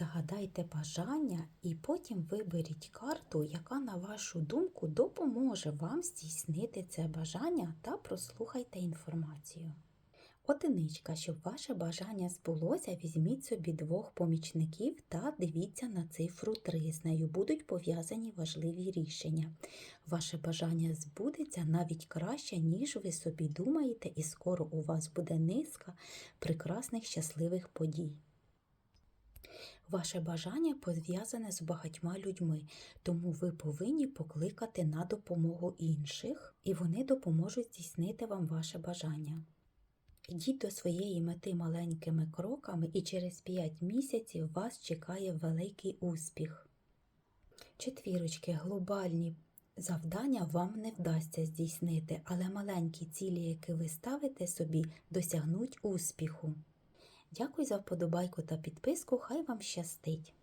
Загадайте бажання і потім виберіть карту, яка, на вашу думку, допоможе вам здійснити це бажання та прослухайте інформацію. Одиничка, щоб ваше бажання збулося, візьміть собі двох помічників та дивіться на цифру 3. З нею будуть пов'язані важливі рішення. Ваше бажання збудеться навіть краще, ніж ви собі думаєте, і скоро у вас буде низка прекрасних щасливих подій. Ваше бажання пов'язане з багатьма людьми, тому ви повинні покликати на допомогу інших, і вони допоможуть здійснити вам ваше бажання. Йдіть до своєї мети маленькими кроками, і через 5 місяців вас чекає великий успіх. Четвірочки, глобальні завдання вам не вдасться здійснити, але маленькі цілі, які ви ставите собі, досягнуть успіху. Дякую за вподобайку та підписку, хай вам щастить!